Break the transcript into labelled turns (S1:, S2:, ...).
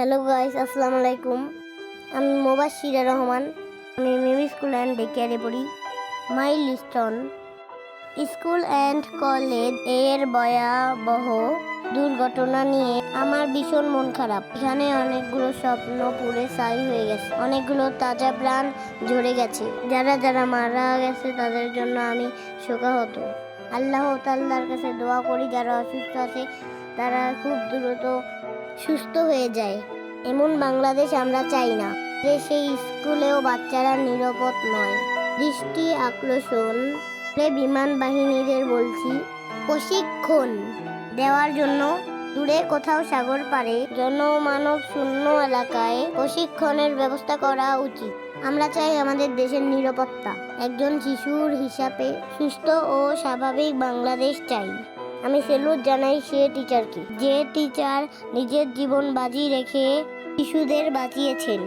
S1: Hello guys আসসালামু আলাইকুম। আমি মোবাশিরা রহমান। আমি মিমি স্কুল অ্যান্ড ডে কেয়ারে পড়ি। মাই লিস্টন। স্কুল অ্যান্ড কলেজের ভয়াবহ দুর্ঘটনা নিয়ে আমার ভীষণ মন খারাপ। এখানে অনেকগুলো স্বপ্ন পুড়ে ছাই হয়ে গেছে। অনেকগুলো তাজা প্রাণ ঝরে গেছে। যারা যারা মারা গেছে তাদের জন্য আমি শোকাহত। আল্লাহ তাল্লার কাছে দোয়া করি, যারা অসুস্থ আছে তারা খুব দ্রুত সুস্থ হয়ে যায়। এমন বাংলাদেশ আমরা চাই না, যে সেই স্কুলেও বাচ্চারা নিরাপদ নয়। দৃষ্টি আকর্ষণ করে বিমান বাহিনীদের বলছি। প্রশিক্ষণ দেওয়ার জন্য দূরে কোথাও সাগর পারে জনমানব শূন্য এলাকায় প্রশিক্ষণের ব্যবস্থা করা উচিত। আমরা চাই আমাদের দেশের নিরাপত্তা। একজন শিশুর হিসাবে সুস্থ ও স্বাভাবিক বাংলাদেশ চাই। আমি সেলুট জানাই সে টিচারকে যে টিচার নিজের জীবন বাজি রেখে শিশুদের বাঁচিয়েছেন।